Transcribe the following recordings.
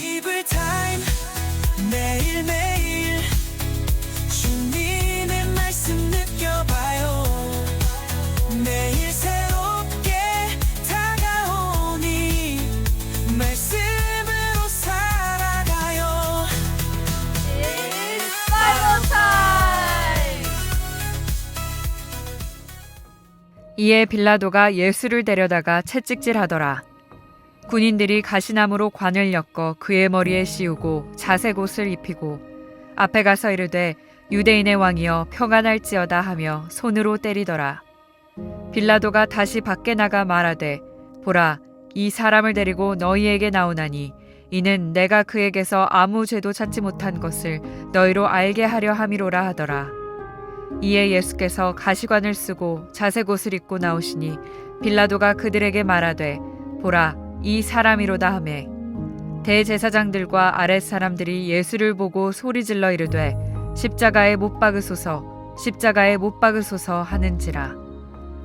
바이블 타임 매일매일 주님의 말씀 느껴봐요 매일 새롭게 다가오니 말씀으로 살아가요! 이에 빌라도가 예수를 데려다가 채찍질하더라. 군인들이 가시나무로 관을 엮어 그의 머리에 씌우고 자색 옷을 입히고 앞에 가서 이르되 유대인의 왕이여 평안할지어다 하며 손으로 때리더라. 빌라도가 다시 밖에 나가 말하되 보라 이 사람을 데리고 너희에게 나오나니 이는 내가 그에게서 아무 죄도 찾지 못한 것을 너희로 알게 하려 함이로라 하더라. 이에 예수께서 가시관을 쓰고 자색 옷을 입고 나오시니 빌라도가 그들에게 말하되 보라 이 사람이로다 하매 대제사장들과 아랫 사람들이 예수를 보고 소리질러 이르되 십자가에 못 박으소서 십자가에 못 박으소서 하는지라.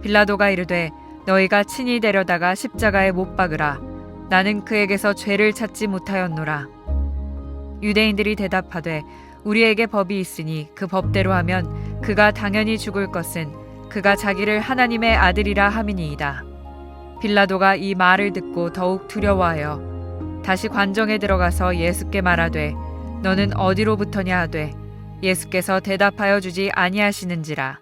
빌라도가 이르되 너희가 친히 데려다가 십자가에 못 박으라. 나는 그에게서 죄를 찾지 못하였노라. 유대인들이 대답하되 우리에게 법이 있으니 그 법대로 하면 그가 당연히 죽을 것은 그가 자기를 하나님의 아들이라 함이니이다. 빌라도가 이 말을 듣고 더욱 두려워하여 다시 관정에 들어가서 예수께 말하되 너는 어디로부터냐? 하되 예수께서 대답하여 주지 아니하시는지라.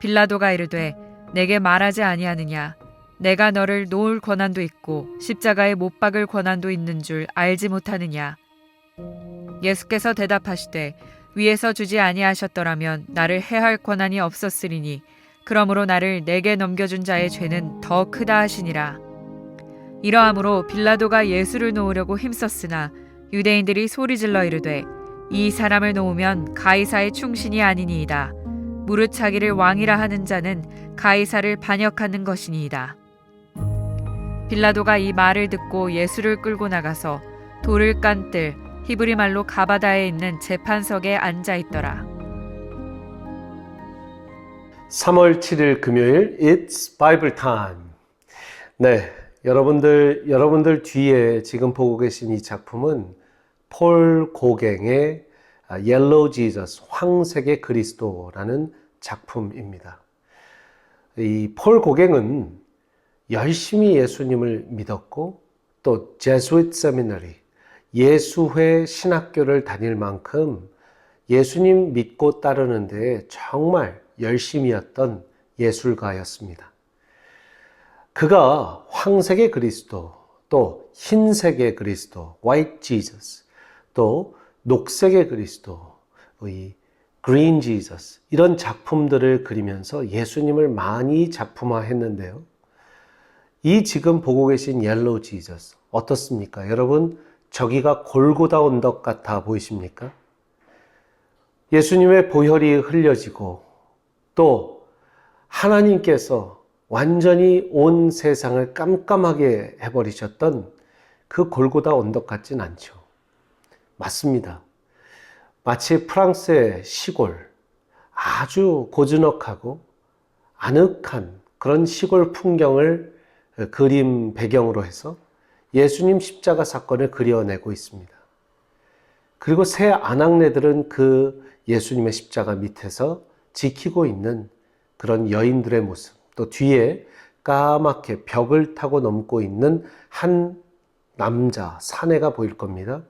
빌라도가 이르되 내게 말하지 아니하느냐? 내가 너를 놓을 권한도 있고 십자가에 못 박을 권한도 있는 줄 알지 못하느냐? 예수께서 대답하시되 위에서 주지 아니하셨더라면 나를 해할 권한이 없었으리니 그러므로 나를 내게 넘겨준 자의 죄는 더 크다 하시니라. 이러함으로 빌라도가 예수를 놓으려고 힘썼으나 유대인들이 소리질러 이르되 이 사람을 놓으면 가이사의 충신이 아니니이다. 무릇 자기를 왕이라 하는 자는 가이사를 반역하는 것이니이다. 빌라도가 이 말을 듣고 예수를 끌고 나가서 돌을 깐뜰 히브리 말로 가바다에 있는 재판석에 앉아 있더라. 3월 7일 금요일 It's Bible Time. 네, 여러분들 여러분들 뒤에 지금 보고 계신 이 작품은 폴 고갱의 Yellow Jesus 황색의 그리스도라는 작품입니다. 이 폴 고갱은 열심히 예수님을 믿었고 또 제수it 세미너리 예수회 신학교를 다닐 만큼 예수님 믿고 따르는데 정말 열심이었던 예술가였습니다. 그가 황색의 그리스도, 또 흰색의 그리스도, white Jesus, 또 녹색의 그리스도, 의 green Jesus, 이런 작품들을 그리면서 예수님을 많이 작품화했는데요. 이 지금 보고 계신 옐로우 지저스 어떻습니까? 여러분 저기가 골고다 언덕 같아 보이십니까? 예수님의 보혈이 흘려지고 또 하나님께서 완전히 온 세상을 깜깜하게 해버리셨던 그 골고다 언덕 같진 않죠. 맞습니다. 마치 프랑스의 시골, 아주 고즈넉하고 아늑한 그런 시골 풍경을 그림 배경으로 해서 예수님 십자가 사건을 그려내고 있습니다. 그리고 새 아낙네들은 그 예수님의 십자가 밑에서 지키고 있는 그런 여인들의 모습, 또 뒤에 까맣게 벽을 타고 넘고 있는 한 남자, 사내가 보일 겁니다.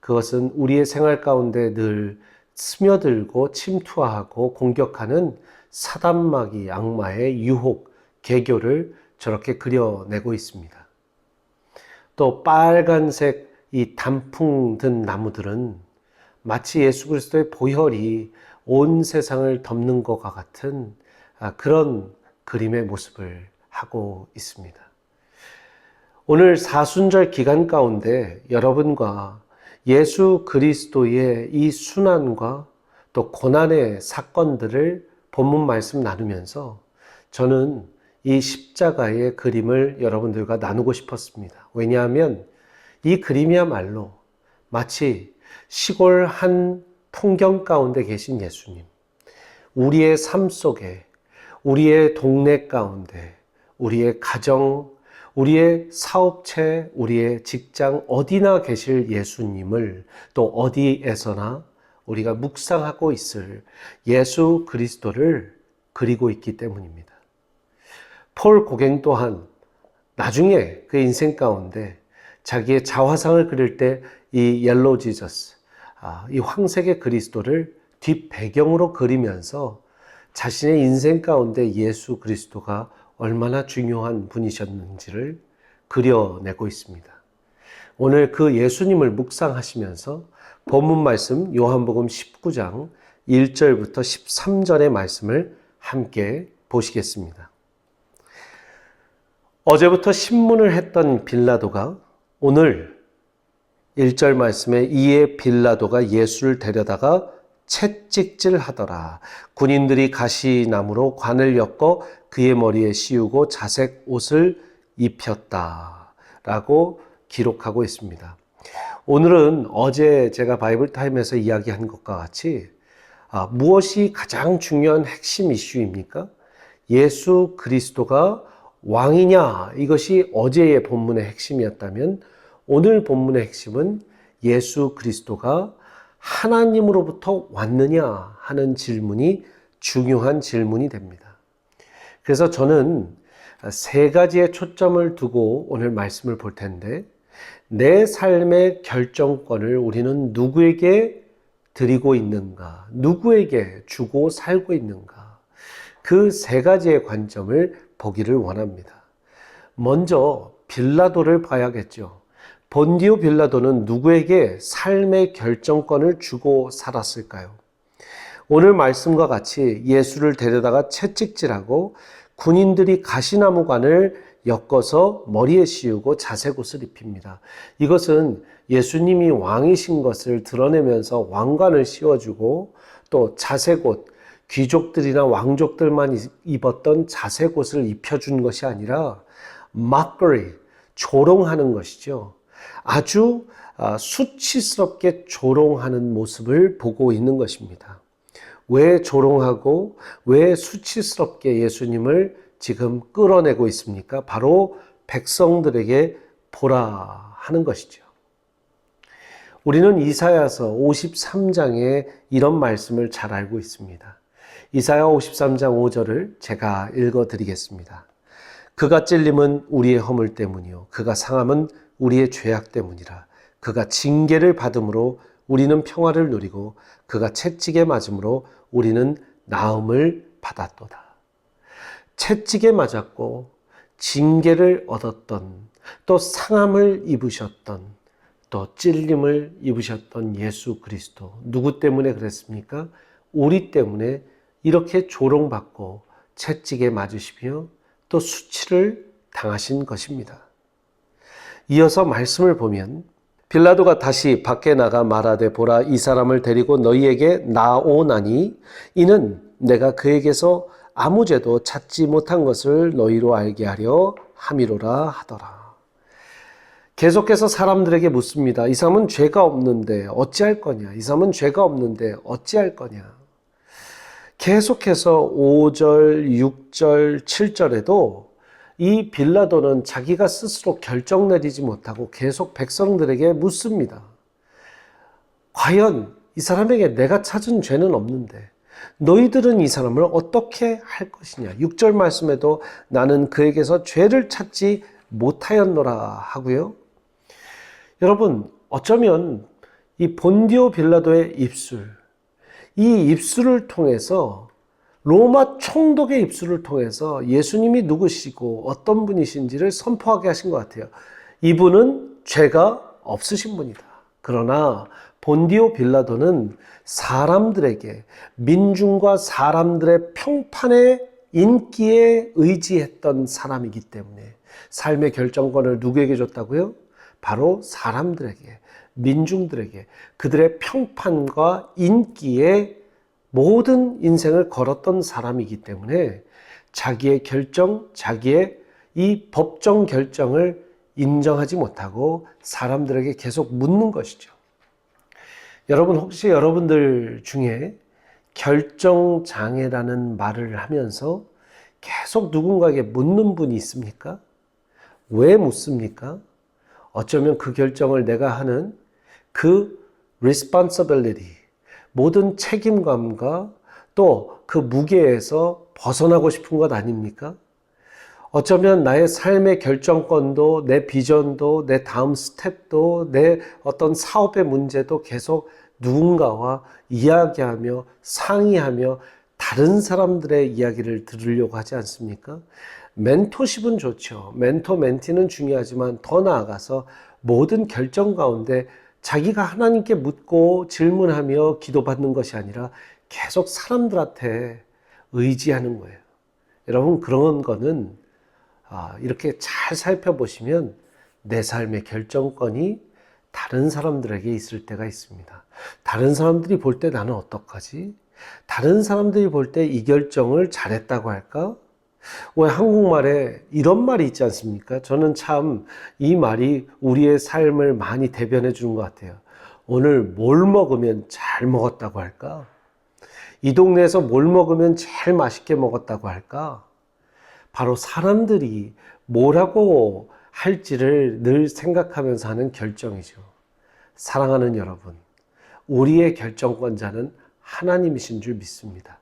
그것은 우리의 생활 가운데 늘 스며들고 침투하고 공격하는 사단마귀 악마의 유혹, 개교를 저렇게 그려내고 있습니다. 또 빨간색 이 단풍 든 나무들은 마치 예수 그리스도의 보혈이 온 세상을 덮는 것과 같은 아, 그런 그림의 모습을 하고 있습니다. 오늘 사순절 기간 가운데 여러분과 예수 그리스도의 이 순환과 또 고난의 사건들을 본문 말씀 나누면서 저는 이 십자가의 그림을 여러분들과 나누고 싶었습니다. 왜냐하면 이 그림이야말로 마치 시골 한 풍경 가운데 계신 예수님, 우리의 삶 속에, 우리의 동네 가운데, 우리의 가정, 우리의 사업체, 우리의 직장, 어디나 계실 예수님을 또 어디에서나 우리가 묵상하고 있을 예수 그리스도를 그리고 있기 때문입니다. 폴 고갱 또한 나중에 그 인생 가운데 자기의 자화상을 그릴 때 이 옐로우 지저스, 아, 이 황색의 그리스도를 뒷 배경으로 그리면서 자신의 인생 가운데 예수 그리스도가 얼마나 중요한 분이셨는지를 그려내고 있습니다. 오늘 그 예수님을 묵상하시면서 본문 말씀 요한복음 19장 1절부터 13절의 말씀을 함께 보시겠습니다. 어제부터 신문을 했던 빌라도가 오늘 1절 말씀에 이에 빌라도가 예수를 데려다가 채찍질 하더라. 군인들이 가시나무로 관을 엮어 그의 머리에 씌우고 자색 옷을 입혔다. 라고 기록하고 있습니다. 오늘은 어제 제가 바이블 타임에서 이야기한 것과 같이 아, 무엇이 가장 중요한 핵심 이슈입니까? 예수 그리스도가 왕이냐? 이것이 어제의 본문의 핵심이었다면 오늘 본문의 핵심은 예수 그리스도가 하나님으로부터 왔느냐 하는 질문이 중요한 질문이 됩니다. 그래서 저는 세 가지의 초점을 두고 오늘 말씀을 볼 텐데 내 삶의 결정권을 우리는 누구에게 드리고 있는가? 누구에게 주고 살고 있는가? 그 세 가지의 관점을 보기를 원합니다. 먼저 빌라도를 봐야겠죠. 본디오 빌라도는 누구에게 삶의 결정권을 주고 살았을까요? 오늘 말씀과 같이 예수를 데려다가 채찍질하고 군인들이 가시나무관을 엮어서 머리에 씌우고 자색옷을 입힙니다. 이것은 예수님이 왕이신 것을 드러내면서 왕관을 씌워주고 또 자색옷, 귀족들이나 왕족들만 입었던 자색옷을 입혀준 것이 아니라 mockery, 조롱하는 것이죠. 아주 아, 수치스럽게 조롱하는 모습을 보고 있는 것입니다. 왜 조롱하고 왜 수치스럽게 예수님을 지금 끌어내고 있습니까? 바로 백성들에게 보라 하는 것이죠. 우리는 이사야서 53장에 이런 말씀을 잘 알고 있습니다. 이사야 53장 5절을 제가 읽어 드리겠습니다. 그가 찔림은 우리의 허물 때문이요. 그가 상함은 우리의 죄악 때문이라. 그가 징계를 받음으로 우리는 평화를 누리고 그가 채찍에 맞음으로 우리는 나음을 받았도다. 채찍에 맞았고 징계를 얻었던 또 상함을 입으셨던 또 찔림을 입으셨던 예수 그리스도 누구 때문에 그랬습니까? 우리 때문에 이렇게 조롱받고 채찍에 맞으시며 또 수치를 당하신 것입니다. 이어서 말씀을 보면 빌라도가 다시 밖에 나가 말하되 보라 이 사람을 데리고 너희에게 나오나니 이는 내가 그에게서 아무 죄도 찾지 못한 것을 너희로 알게 하려 함이로라 하더라. 계속해서 사람들에게 묻습니다. 이 사람은 죄가 없는데 어찌할 거냐? 이 사람은 죄가 없는데 어찌할 거냐? 계속해서 5절, 6절, 7절에도 이 빌라도는 자기가 스스로 결정 내리지 못하고 계속 백성들에게 묻습니다. 과연 이 사람에게 내가 찾은 죄는 없는데 너희들은 이 사람을 어떻게 할 것이냐? 6절 말씀에도 나는 그에게서 죄를 찾지 못하였노라 하고요. 여러분, 어쩌면 이 본디오 빌라도의 입술, 이 입술을 통해서 로마 총독의 입술을 통해서 예수님이 누구시고 어떤 분이신지를 선포하게 하신 것 같아요. 이분은 죄가 없으신 분이다. 그러나 본디오 빌라도는 사람들에게 민중과 사람들의 평판의 인기에 의지했던 사람이기 때문에 삶의 결정권을 누구에게 줬다고요? 바로 사람들에게, 민중들에게 그들의 평판과 인기에 모든 인생을 걸었던 사람이기 때문에 자기의 결정, 자기의 이 법정 결정을 인정하지 못하고 사람들에게 계속 묻는 것이죠. 여러분, 혹시 여러분들 중에 결정 장애라는 말을 하면서 계속 누군가에게 묻는 분이 있습니까? 왜 묻습니까? 어쩌면 그 결정을 내가 하는 그 responsibility, 모든 책임감과 또 그 무게에서 벗어나고 싶은 것 아닙니까? 어쩌면 나의 삶의 결정권도, 내 비전도, 내 다음 스텝도, 내 어떤 사업의 문제도 계속 누군가와 이야기하며 상의하며 다른 사람들의 이야기를 들으려고 하지 않습니까? 멘토십은 좋죠. 멘토, 멘티는 중요하지만 더 나아가서 모든 결정 가운데 자기가 하나님께 묻고 질문하며 기도받는 것이 아니라 계속 사람들한테 의지하는 거예요. 여러분, 그런 거는 아, 이렇게 잘 살펴보시면 내 삶의 결정권이 다른 사람들에게 있을 때가 있습니다. 다른 사람들이 볼 때 나는 어떡하지? 다른 사람들이 볼 때 이 결정을 잘했다고 할까? 왜 한국말에 이런 말이 있지 않습니까? 저는 참 이 말이 우리의 삶을 많이 대변해 주는 것 같아요. 오늘 뭘 먹으면 잘 먹었다고 할까? 이 동네에서 뭘 먹으면 제일 맛있게 먹었다고 할까? 바로 사람들이 뭐라고 할지를 늘 생각하면서 하는 결정이죠. 사랑하는 여러분, 우리의 결정권자는 하나님이신 줄 믿습니다.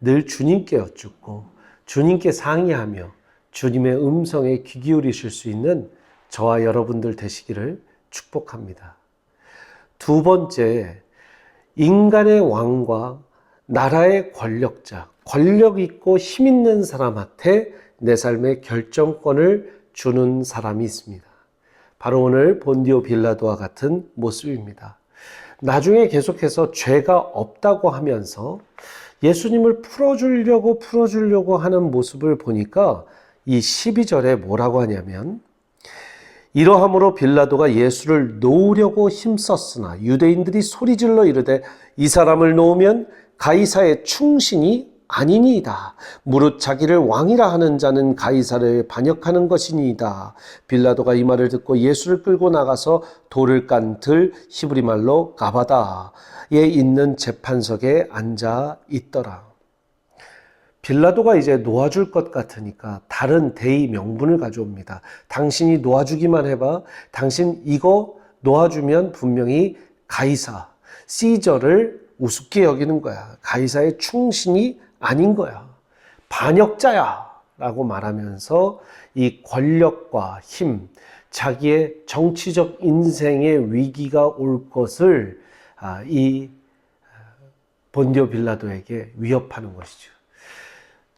늘 주님께 여쭙고 주님께 상의하며 주님의 음성에 귀 기울이실 수 있는 저와 여러분들 되시기를 축복합니다. 두 번째, 인간의 왕과 나라의 권력자, 권력 있고 힘 있는 사람한테 내 삶의 결정권을 주는 사람이 있습니다. 바로 오늘 본디오 빌라도와 같은 모습입니다. 나중에 계속해서 죄가 없다고 하면서 예수님을 풀어주려고 풀어주려고 하는 모습을 보니까 이 12절에 뭐라고 하냐면 이러함으로 빌라도가 예수를 놓으려고 힘썼으나 유대인들이 소리질러 이르되 이 사람을 놓으면 가이사의 충신이 아니니이다. 무릇 자기를 왕이라 하는 자는 가이사를 반역하는 것이니이다. 빌라도가 이 말을 듣고 예수를 끌고 나가서 돌을 깐 들 히브리 말로 가바다에 있는 재판석에 앉아 있더라. 빌라도가 이제 놓아줄 것 같으니까 다른 대의 명분을 가져옵니다. 당신이 놓아주기만 해봐. 당신 이거 놓아주면 분명히 가이사, 시저를 우습게 여기는 거야. 가이사의 충신이 아닌 거야. 반역자야. 라고 말하면서 이 권력과 힘, 자기의 정치적 인생의 위기가 올 것을 아, 이 본디오 빌라도에게 위협하는 것이죠.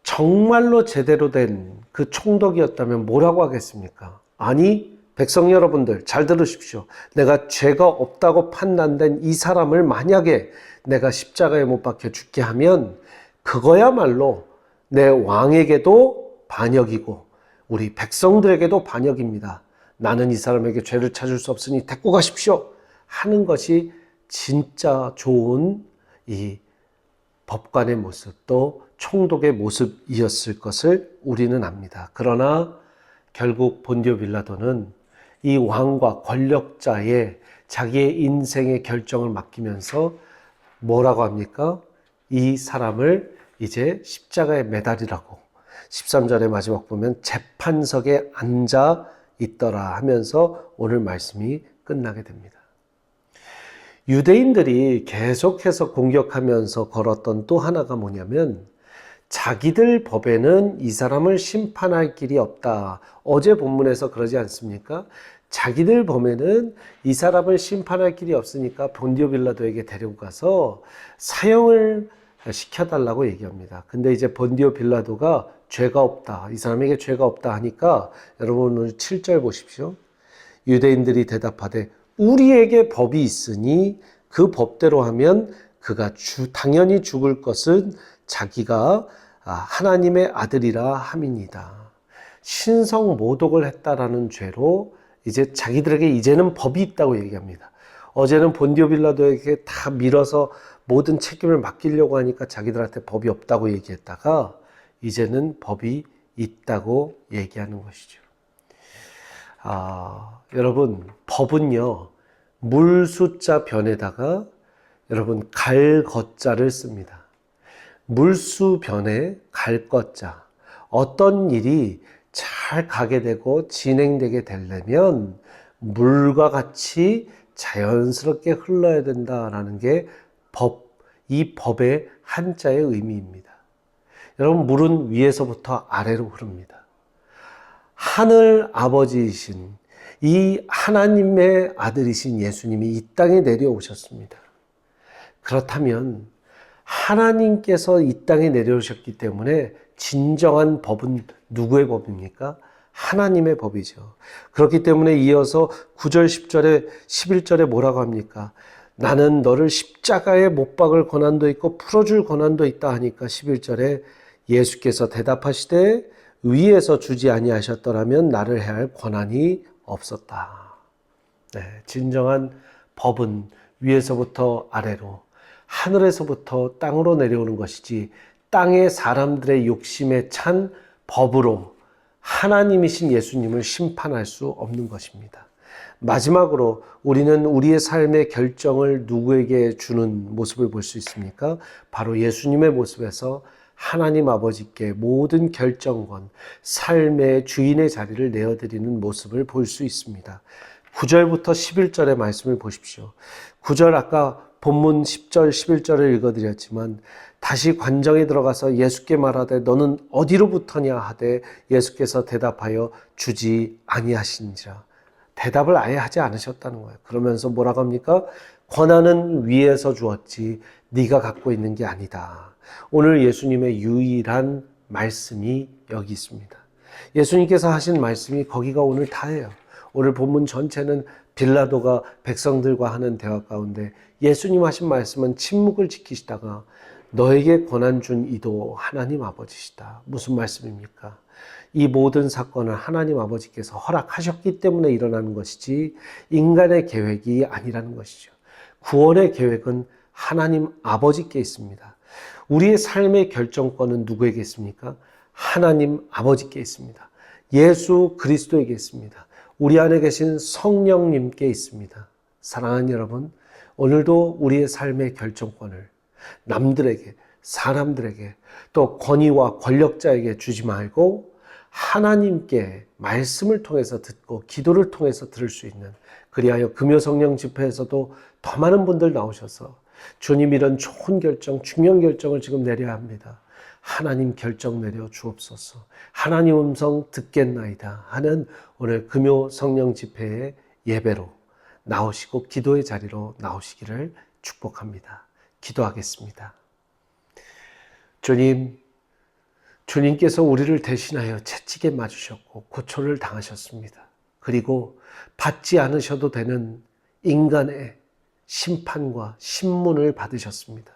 정말로 제대로 된 그 총독이었다면 뭐라고 하겠습니까? 아니, 백성 여러분들 잘 들으십시오. 내가 죄가 없다고 판단된 이 사람을 만약에 내가 십자가에 못 박혀 죽게 하면 그거야말로 내 왕에게도 반역이고 우리 백성들에게도 반역입니다. 나는 이 사람에게 죄를 찾을 수 없으니 데리고 가십시오. 하는 것이 진짜 좋은 이 법관의 모습 또 총독의 모습이었을 것을 우리는 압니다. 그러나 결국 본디오 빌라도는 이 왕과 권력자의 자기의 인생의 결정을 맡기면서 뭐라고 합니까? 이 사람을 이제 십자가에 매달리라고 13절의 마지막 보면 재판석에 앉아 있더라 하면서 오늘 말씀이 끝나게 됩니다. 유대인들이 계속해서 공격하면서 걸었던 또 하나가 뭐냐면 자기들 법에는 이 사람을 심판할 길이 없다. 어제 본문에서 그러지 않습니까? 자기들 범에는 이 사람을 심판할 길이 없으니까 본디오 빌라도에게 데리고 가서 사형을 시켜달라고 얘기합니다. 근데 이제 본디오 빌라도가 죄가 없다. 이 사람에게 죄가 없다 하니까 여러분 오늘 7절 보십시오. 유대인들이 대답하되 우리에게 법이 있으니 그 법대로 하면 그가 주, 당연히 죽을 것은 자기가 아, 하나님의 아들이라 함이니다. 신성 모독을 했다라는 죄로 이제 자기들에게 이제는 법이 있다고 얘기합니다. 어제는 본디오 빌라도에게 다 밀어서 모든 책임을 맡기려고 하니까 자기들한테 법이 없다고 얘기했다가 이제는 법이 있다고 얘기하는 것이죠. 아, 여러분, 법은요, 물 숫자 변에다가 여러분, 갈 것자를 씁니다. 물수 변에 갈 것자. 어떤 일이 잘 가게 되고 진행되게 되려면 물과 같이 자연스럽게 흘러야 된다라는 게 법, 이 법의 한자의 의미입니다. 여러분, 물은 위에서부터 아래로 흐릅니다. 하늘 아버지이신 이 하나님의 아들이신 예수님이 이 땅에 내려오셨습니다. 그렇다면 하나님께서 이 땅에 내려오셨기 때문에 진정한 법은 누구의 법입니까? 하나님의 법이죠. 그렇기 때문에 이어서 9절, 10절에, 11절에 뭐라고 합니까? 나는 너를 십자가에 못 박을 권한도 있고 풀어줄 권한도 있다 하니까 11절에 예수께서 대답하시되 위에서 주지 아니하셨더라면 나를 해할 권한이 없었다. 네, 진정한 법은 위에서부터 아래로 하늘에서부터 땅으로 내려오는 것이지 땅의 사람들의 욕심에 찬 법으로 하나님이신 예수님을 심판할 수 없는 것입니다. 마지막으로 우리는 우리의 삶의 결정을 누구에게 주는 모습을 볼 수 있습니까? 바로 예수님의 모습에서 하나님 아버지께 모든 결정권, 삶의 주인의 자리를 내어드리는 모습을 볼 수 있습니다. 9절부터 11절의 말씀을 보십시오. 9절 아까 본문 10절, 11절을 읽어드렸지만 다시 관정에 들어가서 예수께 말하되 너는 어디로부터냐 하되 예수께서 대답하여 주지 아니하신지라. 대답을 아예 하지 않으셨다는 거예요. 그러면서 뭐라고 합니까? 권한은 위에서 주었지 네가 갖고 있는 게 아니다. 오늘 예수님의 유일한 말씀이 여기 있습니다. 예수님께서 하신 말씀이 거기가 오늘 다예요. 오늘 본문 전체는 빌라도가 백성들과 하는 대화 가운데 예수님 하신 말씀은 침묵을 지키시다가 너에게 권한 준 이도 하나님 아버지시다. 무슨 말씀입니까? 이 모든 사건을 하나님 아버지께서 허락하셨기 때문에 일어나는 것이지 인간의 계획이 아니라는 것이죠. 구원의 계획은 하나님 아버지께 있습니다. 우리의 삶의 결정권은 누구에게 있습니까? 하나님 아버지께 있습니다. 예수 그리스도에게 있습니다. 우리 안에 계신 성령님께 있습니다. 사랑하는 여러분, 오늘도 우리의 삶의 결정권을 남들에게, 사람들에게, 또 권위와 권력자에게 주지 말고 하나님께 말씀을 통해서 듣고 기도를 통해서 들을 수 있는 그리하여 금요 성령 집회에서도 더 많은 분들 나오셔서 주님 이런 좋은 결정, 중요한 결정을 지금 내려야 합니다. 하나님 결정 내려 주옵소서. 하나님 음성 듣겠나이다 하는 오늘 금요 성령 집회의 예배로 나오시고 기도의 자리로 나오시기를 축복합니다. 기도하겠습니다. 주님, 주님께서 우리를 대신하여 채찍에 맞으셨고 고초를 당하셨습니다. 그리고 받지 않으셔도 되는 인간의 심판과 신문을 받으셨습니다.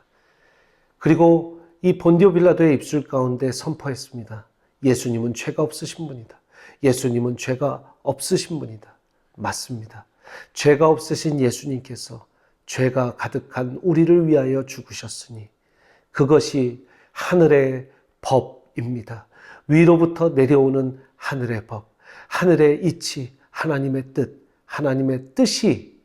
그리고 이 본디오 빌라도의 입술 가운데 선포했습니다. 예수님은 죄가 없으신 분이다. 예수님은 죄가 없으신 분이다. 맞습니다. 죄가 없으신 예수님께서 죄가 가득한 우리를 위하여 죽으셨으니 그것이 하늘의 법 입니다. 위로부터 내려오는 하늘의 법, 하늘의 이치, 하나님의 뜻, 하나님의 뜻이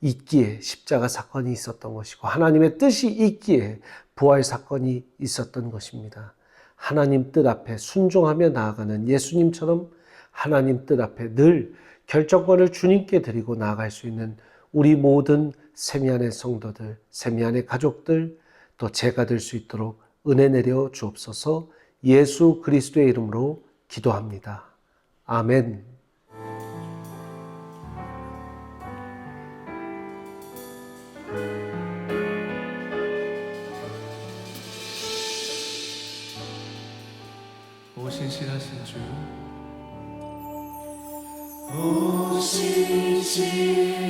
있기에 십자가 사건이 있었던 것이고 하나님의 뜻이 있기에 부활 사건이 있었던 것입니다. 하나님 뜻 앞에 순종하며 나아가는 예수님처럼 하나님 뜻 앞에 늘 결정권을 주님께 드리고 나아갈 수 있는 우리 모든 세미안의 성도들, 세미안의 가족들, 또 제가 될 수 있도록 은혜 내려 주옵소서 예수 그리스도의 이름으로 기도합니다. 아멘. 오 신실하신 주 신실한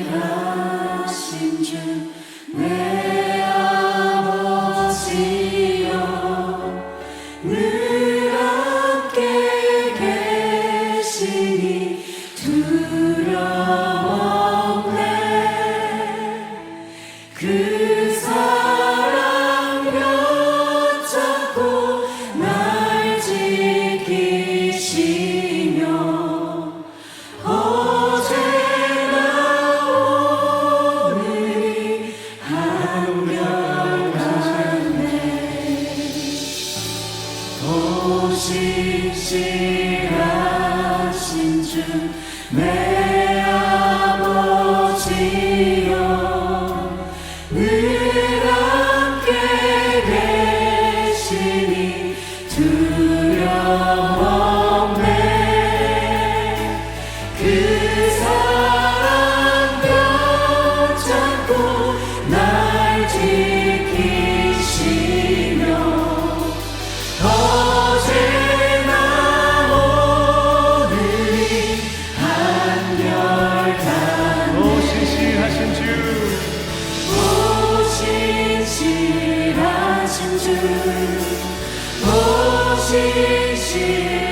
오직 신